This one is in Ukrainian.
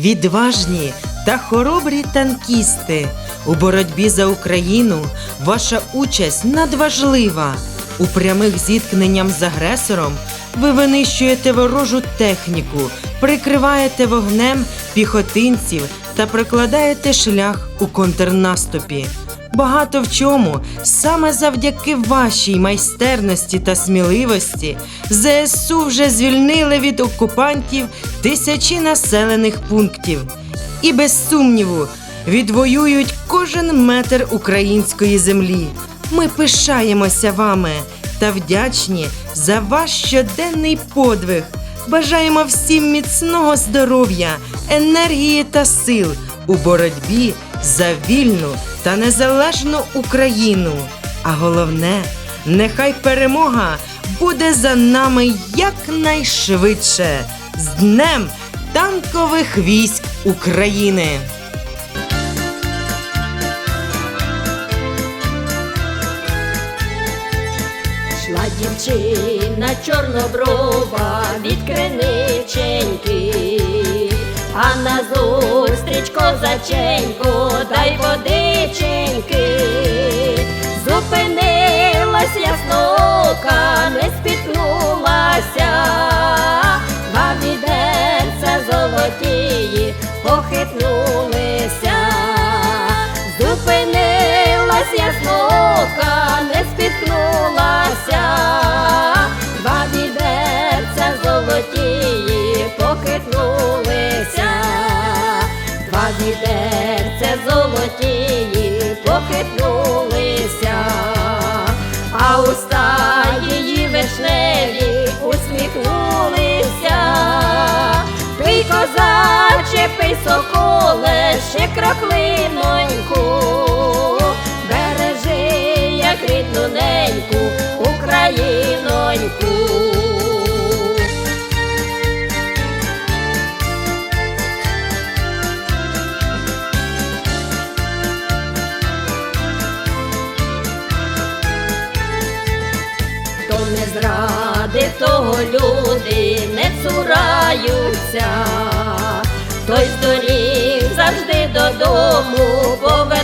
відважні та хоробрі танкісти. У боротьбі за Україну ваша участь надважлива. У прямих зіткненням з агресором ви винищуєте ворожу техніку, прикриваєте вогнем піхотинців та прокладаєте шлях у контрнаступі. Багато в чому саме завдяки вашій майстерності та сміливості ЗСУ вже звільнили від окупантів тисячі населених пунктів і без сумніву відвоюють кожен метр української землі. Ми пишаємося вами та вдячні за ваш щоденний подвиг. Бажаємо всім міцного здоров'я, енергії та сил у боротьбі за вільну та незалежну Україну. А головне, нехай перемога буде за нами якнайшвидше з Днем танкових військ України! Шла дівчина чорноброва від криниченьки, а назустріч козаченько, дай водиченьки, зупинилась ясноока, не спіткнулася, два відерця золотії похитнулися. Зупинилась ясноока, не спіткнулася, два золотії похитнулися, а уста не зради, того люди не цураються, той з завжди додому повертається,